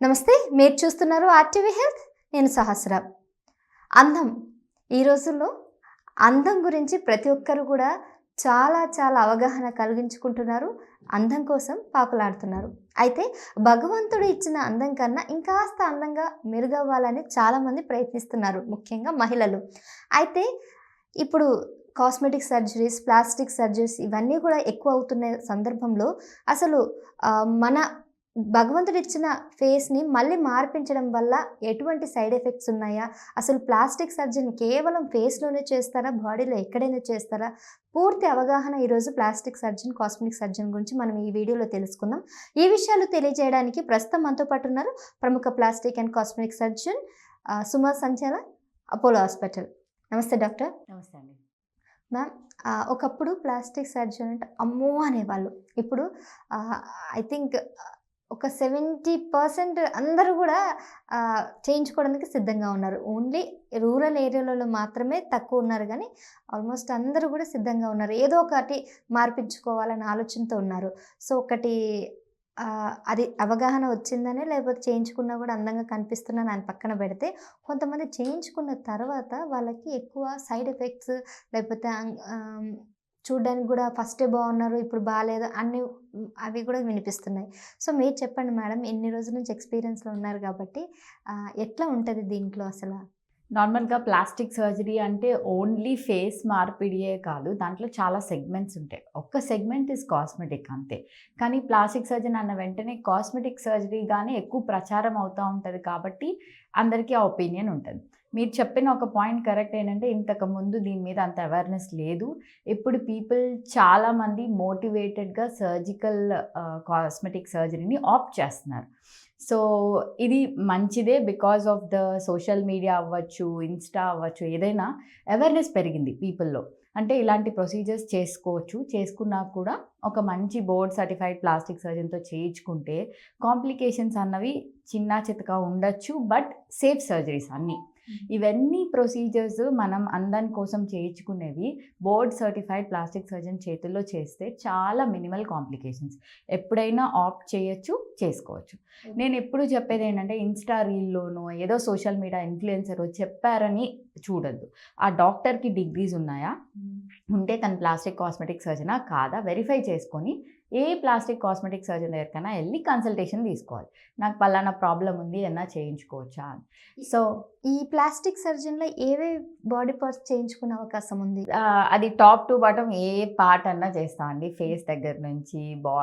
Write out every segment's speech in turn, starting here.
నమస్తే మీరు చూస్తున్నారు ఆర్టీవీ హెల్త్. నేను సహస్ర. అందం. ఈ రోజుల్లో అందం గురించి ప్రతి ఒక్కరు కూడా చాలా చాలా అవగాహన కలిగించుకుంటున్నారు. అందం కోసం పాకులాడుతున్నారు. అయితే భగవంతుడు ఇచ్చిన అందం కన్నా ఇంకాస్త అందంగా మెరుగవ్వాలని చాలామంది ప్రయత్నిస్తున్నారు ముఖ్యంగా మహిళలు. అయితే ఇప్పుడు కాస్మెటిక్ సర్జరీస్ ప్లాస్టిక్ సర్జరీస్ ఇవన్నీ కూడా ఎక్కువ అవుతున్న సందర్భంలో అసలు మన భగవంతుడు ఇచ్చిన ఫేస్ని మళ్ళీ మార్పించడం వల్ల ఎటువంటి సైడ్ ఎఫెక్ట్స్ ఉన్నాయా? అసలు ప్లాస్టిక్ సర్జరీ కేవలం ఫేస్లోనే చేస్తారా? బాడీలో ఎక్కడైనా చేస్తారా? పూర్తి అవగాహన ఈరోజు ప్లాస్టిక్ సర్జన్ కాస్మెటిక్ సర్జన్ గురించి మనం ఈ వీడియోలో తెలుసుకుందాం. ఈ విషయాలు తెలియజేయడానికి ప్రస్తుతం మనతో పాటు ఉన్నారు ప్రముఖ plastic and cosmetic surgeon Suma సంచాల Apollo hospital. నమస్తే డాక్టర్. నమస్తే అండి. మ్యామ్ ఒకప్పుడు ప్లాస్టిక్ సర్జన్ అంటే అమ్మో అనేవాళ్ళు. ఇప్పుడు ఐ థింక్ ఒక సెవెంటీ పర్సెంట్ అందరూ కూడా చేయించుకోవడానికి సిద్ధంగా ఉన్నారు. ఓన్లీ రూరల్ ఏరియాలలో మాత్రమే తక్కువ ఉన్నారు కానీ ఆల్మోస్ట్ అందరూ కూడా సిద్ధంగా ఉన్నారు. ఏదో ఒకటి మార్పించుకోవాలనే ఆలోచనతో ఉన్నారు. సో ఒకటి అది అవగాహన వచ్చిందనే లేకపోతే చేయించుకున్నా కూడా అందంగా కనిపిస్తున్నా అని పక్కన పెడితే కొంతమంది చేయించుకున్న తర్వాత వాళ్ళకి ఎక్కువ సైడ్ ఎఫెక్ట్స్ లేకపోతే చూడడానికి కూడా ఫస్టే బాగున్నారు ఇప్పుడు బాగాలేదు అన్ని అవి కూడా వినిపిస్తున్నాయి. సో మీరు చెప్పండి మేడం ఎన్ని రోజుల నుంచి ఎక్స్పీరియన్స్లో ఉన్నారు కాబట్టి ఎట్లా ఉంటుంది దీంట్లో అసలు? నార్మల్గా ప్లాస్టిక్ సర్జరీ అంటే ఓన్లీ ఫేస్ మార్పిడియే కాదు దాంట్లో చాలా సెగ్మెంట్స్ ఉంటాయి. ఒక్క సెగ్మెంట్ ఇస్ కాస్మెటిక్ అంతే. కానీ ప్లాస్టిక్ సర్జరీ అన్న వెంటనే కాస్మెటిక్ సర్జరీగానే ఎక్కువ ప్రచారం అవుతూ ఉంటుంది కాబట్టి అందరికీ ఆ ఒపీనియన్ ఉంటుంది. మీరు చెప్పిన ఒక పాయింట్ కరెక్ట్ ఏంటంటే ఇంతకు ముందు దీని మీద అంత అవేర్నెస్ లేదు. ఇప్పుడు పీపుల్ చాలామంది మోటివేటెడ్గా సర్జికల్ కాస్మెటిక్ సర్జరీని ఆప్ట్ చేస్తున్నారు. సో ఇది మంచిదే because of the social media అవ్వచ్చు ఇన్స్టా అవ్వచ్చు ఏదైనా అవేర్నెస్ పెరిగింది పీపుల్లో అంటే ఇలాంటి ప్రొసీజర్స్ చేసుకోవచ్చు. చేసుకున్నా కూడా ఒక మంచి బోర్డ్ సర్టిఫైడ్ ప్లాస్టిక్ సర్జన్తో చేయించుకుంటే కాంప్లికేషన్స్ అన్నవి చిన్న చితక ఉండొచ్చు బట్ సేఫ్ సర్జరీస్ అన్నీ. ఇవన్నీ ప్రొసీజర్స్ మనం అందం కోసం చేయించుకునేవి బోర్డ్ సర్టిఫైడ్ ప్లాస్టిక్ సర్జన్ చేతుల్లో చేస్తే చాలా మినిమల్ కాంప్లికేషన్స్ ఎప్పుడైనా ఆప్ట్ చేయొచ్చు చేసుకోవచ్చు. నేను ఎప్పుడు చెప్పేది ఏంటంటే ఇన్స్టా రీల్లోనో ఏదో సోషల్ మీడియా ఇన్ఫ్లుయెన్సర్ చెప్పారని చూడొద్దు. ఆ డాక్టర్కి డిగ్రీస్ ఉన్నాయా? ఉంటే తను ప్లాస్టిక్ కాస్మెటిక్ సర్జనా కాదా? వెరిఫై చేసుకొని ఏ ప్లాస్టిక్ కాస్మెటిక్ సర్జన్ దగ్గరికైనా వెళ్ళి కన్సల్టేషన్ తీసుకోవాలి. నాకు పలానా ప్రాబ్లం ఉంది ఏమన్నా చేయించుకోవచ్చా అని. సో ఈ ప్లాస్టిక్ సర్జన్లో ఏవే బాడీ పార్ట్స్ చేయించుకునే అవకాశం ఉంది? అది టాప్ టు బాటమ్ ఏ పార్ట్ అన్నా చేస్తాం అండి. ఫేస్ దగ్గర నుంచి బా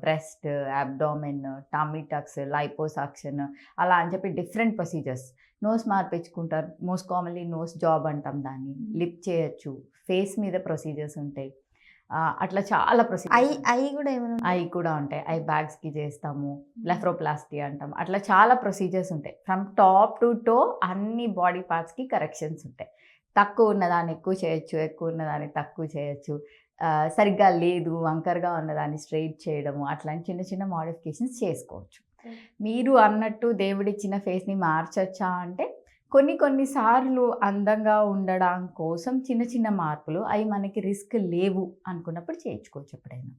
బ్రెస్ట్ అబ్డామిన్ టమిటక్స్ లైపోసాక్షన్ అలా అని చెప్పి డిఫరెంట్ ప్రొసీజర్స్. నోస్ మార్పించుకుంటారు మోస్ట్ కామన్లీ నోస్ జాబ్ అంటాం దాన్ని. లిప్ చేయొచ్చు. ఫేస్ మీద ప్రొసీజర్స్ ఉంటాయి. అట్లా చాలా ఐ ప్రొసీజర్స్ ఐ కూడా ఏమైనా ఐ కూడా ఉంటాయి. ఐ బ్యాగ్స్కి చేస్తాము. లెఫ్రోప్లాస్టీ అంటాం. అట్లా చాలా ప్రొసీజర్స్ ఉంటాయి. ఫ్రమ్ టాప్ టు టో అన్ని బాడీ పార్ట్స్కి కరెక్షన్స్ ఉంటాయి. తక్కువ ఉన్నదాన్ని ఎక్కువ చేయొచ్చు ఎక్కువ ఉన్నదాన్ని తక్కువ చేయొచ్చు. సరిగ్గా లేదు వంకరగా ఉన్నదాన్ని స్ట్రైట్ చేయడము అట్లాంటి చిన్న చిన్న మోడిఫికేషన్స్ చేసుకోవచ్చు. మీరు అన్నట్టు దేవుడిచ్చిన ఫేస్ని మార్చొచ్చా అంటే కొన్ని కొన్నిసార్లు అందంగా ఉండడం కోసం చిన్న చిన్న మార్పులు అవి మనకి రిస్క్ లేవు అనుకున్నప్పుడు చేయించుకోవచ్చు ఎప్పుడైనా.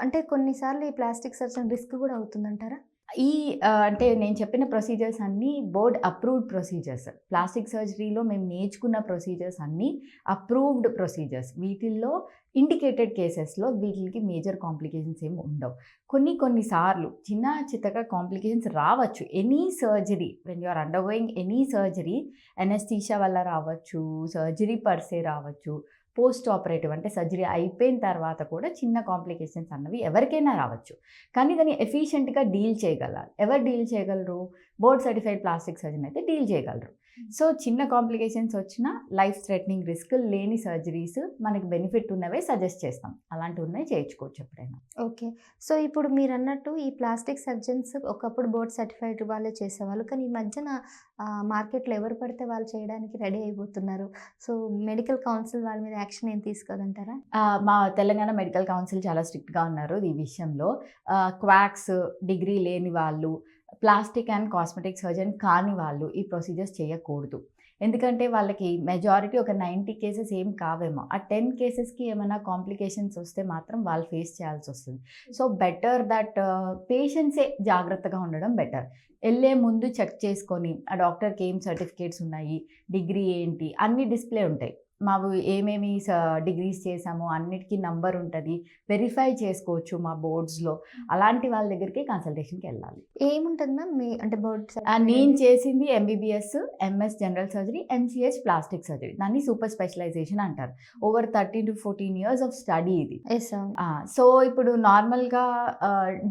అంటే కొన్నిసార్లు ఈ ప్లాస్టిక్ సర్జన్ రిస్క్ కూడా అవుతుందంటారా? ఈ అంటే నేను చెప్పిన ప్రొసీజర్స్ అన్నీ బోర్డ్ అప్రూవ్డ్ ప్రొసీజర్స్ ప్లాస్టిక్ సర్జరీలో మేము నేర్చుకున్న ప్రొసీజర్స్ అన్నీ అప్రూవ్డ్ ప్రొసీజర్స్ వీటిల్లో ఇండికేటెడ్ కేసెస్లో వీటికి మేజర్ కాంప్లికేషన్స్ ఏమి ఉండవు. కొన్ని కొన్నిసార్లు చిన్న చిత్తగా కాంప్లికేషన్స్ రావచ్చు. Any surgery when you are undergoing any surgery anaesthesia వల్ల రావచ్చు surgery per se post operative అంటే సర్జరీ అయిపోయిన తర్వాత కూడా చిన్న కాంప్లికేషన్స్ అన్నవి ఎవరికైనా రావచ్చు. కానీ దాన్ని ఎఫిషియెంట్గా డీల్ చేయగలరు. ఎవరు డీల్ చేయగలరు? బోర్డ్ సర్టిఫైడ్ ప్లాస్టిక్ సర్జన్ అయితే డీల్ చేయగలరు. సో చిన్న కాంప్లికేషన్స్ వచ్చినా లైఫ్ థ్రెటనింగ్ రిస్క్ లేని సర్జరీస్ మనకి బెనిఫిట్ ఉన్నవే సజెస్ట్ చేస్తాం. అలాంటివి ఉన్నాయి చేయించుకోవచ్చు ఎప్పుడైనా. ఓకే. సో ఇప్పుడు మీరు అన్నట్టు ఈ ప్లాస్టిక్ సర్జన్స్ ఒకప్పుడు బోర్డ్ సర్టిఫైడ్ వాళ్ళే చేసేవాళ్ళు. కానీ ఈ మధ్యన మార్కెట్లో ఎవరు పడితే వాళ్ళు చేయడానికి రెడీ అయిపోతున్నారు. సో మెడికల్ కౌన్సిల్ వాళ్ళ మీద యాక్షన్ ఏం తీసుకోదంటారా? మా తెలంగాణ మెడికల్ కౌన్సిల్ చాలా స్ట్రిక్ట్గా ఉన్నారు ఈ విషయంలో. క్వాక్స్ డిగ్రీ లేని వాళ్ళు ప్లాస్టిక్ అండ్ కాస్మెటిక్ సర్జన్ కాని వాళ్ళు ఈ ప్రొసీజర్స్ చేయకూడదు. ఎందుకంటే వాళ్ళకి మెజారిటీ ఒక నైంటీ కేసెస్ ఏం కావేమో. ఆ టెన్ కేసెస్కి ఏమైనా కాంప్లికేషన్స్ వస్తే మాత్రం వాళ్ళు ఫేస్ చేయాల్సి వస్తుంది. సో బెటర్ దట్ పేషెంట్సే జాగ్రత్తగా ఉండడం బెటర్. వెళ్ళే ముందు చెక్ చేసుకొని ఆ డాక్టర్కి ఏం సర్టిఫికేట్స్ ఉన్నాయి డిగ్రీ ఏంటి అన్ని డిస్ప్లే ఉంటాయి. మావు ఏమేమి డిగ్రీస్ చేసామో అన్నిటికీ నంబర్ ఉంటుంది. వెరిఫై చేసుకోవచ్చు మా బోర్డ్స్లో. అలాంటి వాళ్ళ దగ్గరికి కన్సల్టేషన్కి వెళ్ళాలి. ఏముంటుంది మ్యామ్ మీ అంటే బోర్డ్ ఆ, నేను చేసింది MBBS MS general surgery MCh plastic surgery దాన్ని సూపర్ స్పెషలైజేషన్ అంటారు. Over thirteen to fourteen years of study ఇది. సో ఇప్పుడు నార్మల్గా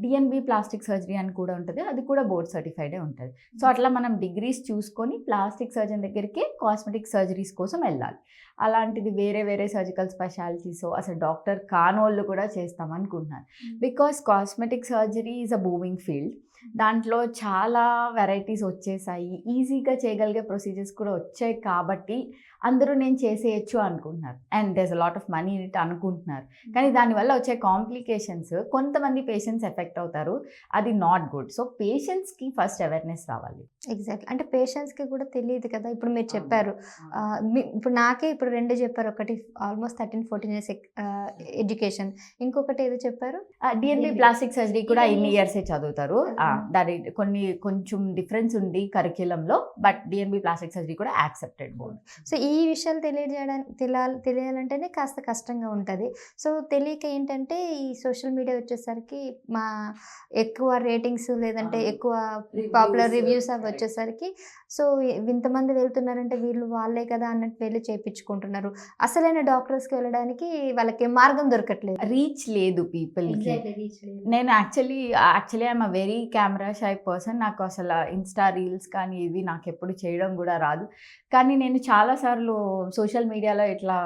డిఎన్బి ప్లాస్టిక్ సర్జరీ అని కూడా ఉంటుంది. అది కూడా బోర్డ్ సర్టిఫైడే ఉంటుంది. సో అట్లా మనం డిగ్రీస్ చూసుకొని ప్లాస్టిక్ సర్జన్ దగ్గరికి కాస్మెటిక్ సర్జరీస్ కోసం వెళ్ళాలి. అలాంటిది వేరే వేరే సర్జికల్ స్పెషాలిటీస్ అసలు డాక్టర్ కానోళ్ళు కూడా చేస్తాం అనుకుంటున్నారు because cosmetic surgery is a booming field. దాంట్లో చాలా వెరైటీస్ వచ్చేసాయి. ఈజీగా చేయగలిగే ప్రొసీజర్స్ కూడా వచ్చాయి కాబట్టి అందరూ నేను చేసేయచ్చు అనుకుంటున్నారు. And there's a lot of money it అనుకుంటున్నారు. కానీ దానివల్ల వచ్చే కాంప్లికేషన్స్ కొంతమంది పేషెంట్స్ ఎఫెక్ట్ అవుతారు. అది నాట్ గుడ్ సో పేషెంట్స్కి ఫస్ట్ అవేర్నెస్ రావాలి. ఎగ్జాక్ట్ అంటే పేషెంట్స్కి కూడా తెలియదు కదా. ఇప్పుడు మీరు చెప్పారు. ఇప్పుడు నాకే ఇప్పుడు రెండు చెప్పారు. ఒకటి almost thirteen fourteen years education ఇంకొకటి ఏదో చెప్పారు? డిఎన్బి. ప్లాస్టిక్ సర్జరీ కూడా ఇన్ని. ఇయర్సే చదువుతారు. దాని కొన్ని కొంచెం డిఫరెన్స్ ఉంది కరిక్యులంలో బట్ డిఎన్బి ప్లాస్టిక్ సర్జరీ కూడా యాక్సెప్టెడ్ బోర్డ్ సో ఈ విషయాలు తెలియజేయడానికి తెలియాలి తెలియాలంటేనే కాస్త కష్టంగా ఉంటుంది. సో తెలియక ఏంటంటే ఈ సోషల్ మీడియా వచ్చేసరికి మా ఎక్కువ రేటింగ్స్ లేదంటే. ఎక్కువ పాపులర్ రివ్యూస్ అవి. వచ్చేసరికి సో ఇంతమంది వెళ్తున్నారంటే వీళ్ళు వాళ్ళే కదా అన్నట్టు వెళ్ళి చేయించుకుంటున్నారు అసలైన డాక్టర్స్కి వెళ్ళడానికి వాళ్ళకి మార్గం దొరకట్లేదు. రీచ్ లేదు పీపుల్కి నేను actually actually I'm a very camera shy person. నాకు అసలు ఇన్స్టా రీల్స్ కానీ ఇవి నాకు ఎప్పుడు చేయడం కూడా రాదు. కానీ నేను చాలాసార్లు సోషల్ మీడియాలో ఇట్లా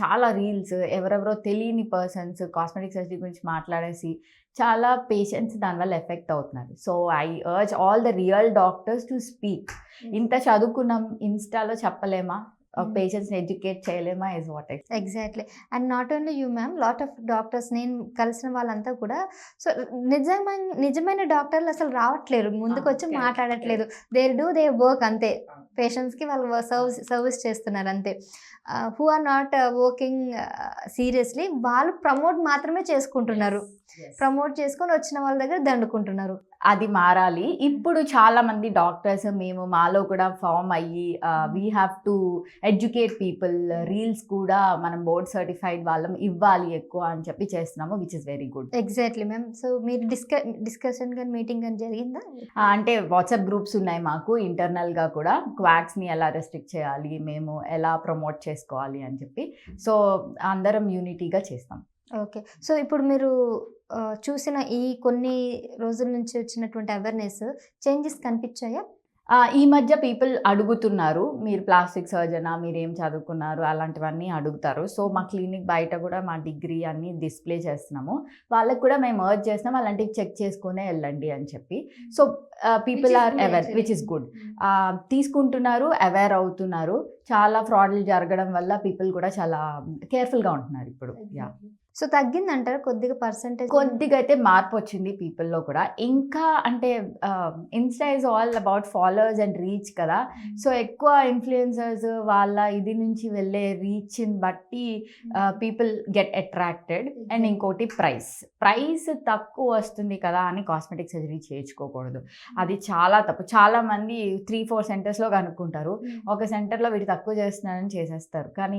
చాలా రీల్స్ ఎవరెవరో తెలియని పర్సన్స్ కాస్మెటిక్ సర్జరీ గురించి మాట్లాడేసి చాలా పేషెంట్స్ దానివల్ల ఎఫెక్ట్ అవుతున్నారు. So I urge all the real doctors to speak. ఇంత చదువుకున్నాం ఇన్స్టాలో చెప్పలేమా. పేషెంట్స్ని ఎడ్యుకేట్ చేయలేమా is what exactly and not only you ma'am lot of doctors నేను కలిసిన వాళ్ళంతా కూడా సో నిజమైన నిజమైన డాక్టర్లు అసలు రావట్లేరు. ముందుకు వచ్చి మాట్లాడట్లేదు. దే డూ దే వర్క్ అంతే. పేషెంట్స్కి వాళ్ళు సర్వీస్ సర్వీస్ చేస్తున్నారు అంతే. Who are not working seriously వాళ్ళు ప్రమోట్ మాత్రమే చేసుకుంటున్నారు. ప్రమోట్ చేసుకొని వచ్చిన వాళ్ళ దగ్గర దండుకుంటున్నారు. అది మారాలి. ఇప్పుడు చాలా మంది డాక్టర్స్ మేము మాలో కూడా ఫామ్ అయ్యి we have to educate people reels కూడా మనం బోర్డ్ సర్టిఫైడ్ వాళ్ళం ఇవ్వాలి ఎక్కువ అని చెప్పి చేస్తున్నాము which is very good exactly ma'am so మీరు డిస్క డిస్కషన్ కానీ మీటింగ్ కానీ జరిగిందా? అంటే వాట్సాప్ గ్రూప్స్ ఉన్నాయి మాకు ఇంటర్నల్గా కూడా. క్వాక్స్ని ఎలా రెస్ట్రిక్ట్ చేయాలి మేము ఎలా ప్రమోట్ చేసుకోవాలి అని చెప్పి. సో అందరం యూనిటీగా చేస్తాం. ఓకే సో ఇప్పుడు మీరు చూసిన ఈ కొన్ని రోజుల నుంచి వచ్చినటువంటి అవేర్నెస్ చేంజెస్ కనిపించాయా? ఈ మధ్య పీపుల్ అడుగుతున్నారు మీరు ప్లాస్టిక్ సర్జనా? మీరు ఏం చదువుకున్నారు? అలాంటివన్నీ అడుగుతారు. సో మా క్లినిక్ బయట కూడా మా డిగ్రీ అన్ని డిస్ప్లే చేస్తున్నాము. వాళ్ళకి కూడా మేము అర్జ్ చేస్తున్నాం అలాంటివి చెక్ చేసుకునే వెళ్ళండి అని చెప్పి. So people are aware. Which is good తీసుకుంటున్నారు అవేర్ అవుతున్నారు. చాలా ఫ్రాడ్లు జరగడం వల్ల పీపుల్ కూడా చాలా కేర్ఫుల్గా ఉంటున్నారు ఇప్పుడు. యా సో తగ్గిందంటారు కొద్దిగా పర్సంటేజ్? కొద్దిగా అయితే మార్పు వచ్చింది పీపుల్లో కూడా. ఇంకా అంటే insta is all about followers and reach కదా. సో ఎక్కువ ఇన్ఫ్లుయెన్సర్స్ వాళ్ళ ఇది నుంచి వెళ్ళే రీచ్ని బట్టి పీపుల్ గెట్ అట్రాక్టెడ్. అండ్ ఇంకోటి ప్రైస్. ప్రైస్ తక్కువ వస్తుంది కదా అని కాస్మెటిక్ సర్జరీ చేయించుకోకూడదు. అది చాలా తప్పు. చాలా మంది త్రీ ఫోర్ సెంటర్స్లో కనుక్కుంటారు. ఒక సెంటర్లో వీటి తక్కువ చేస్తున్నారని చేసేస్తారు. కానీ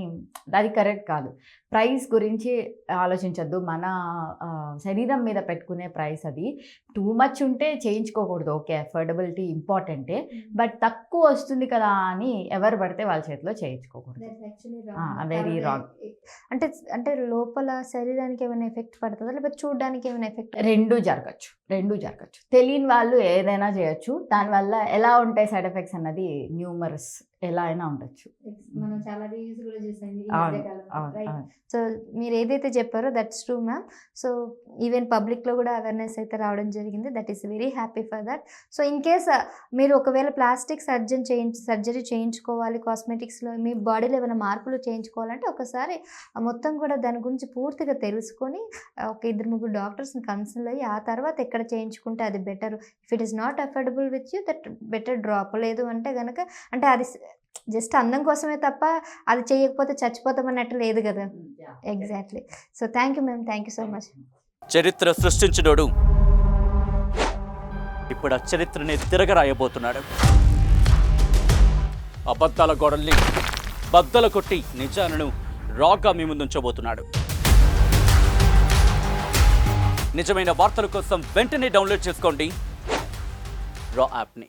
అది కరెక్ట్ కాదు. ప్రైస్ గురించి ఆలోచించద్దు. మన శరీరం మీద పెట్టుకునే ప్రైస్ అది. టూ మచ్ ఉంటే చేయించుకోకూడదు. ఓకే అఫోర్డబిలిటీ ఇంపార్టెంటే. బట్ తక్కువ వస్తుంది కదా అని ఎవరు పడితే వాళ్ళ చేతిలో చేయించుకోకూడదు. వెరీ రాంగ్ అంటే అంటే లోపల శరీరానికి ఏమైనా ఎఫెక్ట్ పడుతుందా? లేకపోతే చూడడానికి ఏమైనా ఎఫెక్ట్ రెండు జరగచ్చు. రెండు జరగచ్చు. తెలియని వాళ్ళు ఏదైనా చేయొచ్చు. దానివల్ల ఎలా ఉంటాయి సైడ్ ఎఫెక్ట్స్ అన్నది న్యూమరస్ ఎలా అయినా ఉండొచ్చు. మనం చాలా రివ్యూస్ కూడా చూసాం. సో మీరు ఏదైతే చెప్పారో that's true ma'am so even పబ్లిక్లో కూడా అవేర్నెస్ అయితే రావడం జరిగింది. That is very happy for that so in case మీరు ఒకవేళ ప్లాస్టిక్ సర్జన్ చేయించ సర్జరీ చేయించుకోవాలి కాస్మెటిక్స్లో మీ బాడీలో ఏమైనా మార్పులు చేయించుకోవాలంటే ఒకసారి మొత్తం కూడా దాని గురించి పూర్తిగా తెలుసుకొని ఒక ఇద్దరు ముగ్గురు డాక్టర్స్ని కన్సల్ట్ అయ్యి ఆ తర్వాత ఎక్కడ చేయించుకుంటే అది better if it is not affordable with you that better drop లేదు అంటే కనుక అంటే అది జస్ట్ అందం కోసమే తప్ప అది చేయకపోతే చచ్చిపోతామన్నట్టు లేదు కదా. Exactly so thank you ma'am thank you so much చరిత్ర సృష్టించినోడు ఇప్పుడు ఆ చరిత్రని తిరగరాయబోతున్నాడు. అబద్ధాల గోడల్ని బద్దల కొట్టి నిజాలను రాగా మీ ముందుంచబోతున్నాడు. నిజమైన వార్తల కోసం వెంటనే డౌన్లోడ్ చేసుకోండి. రా యాప్ని.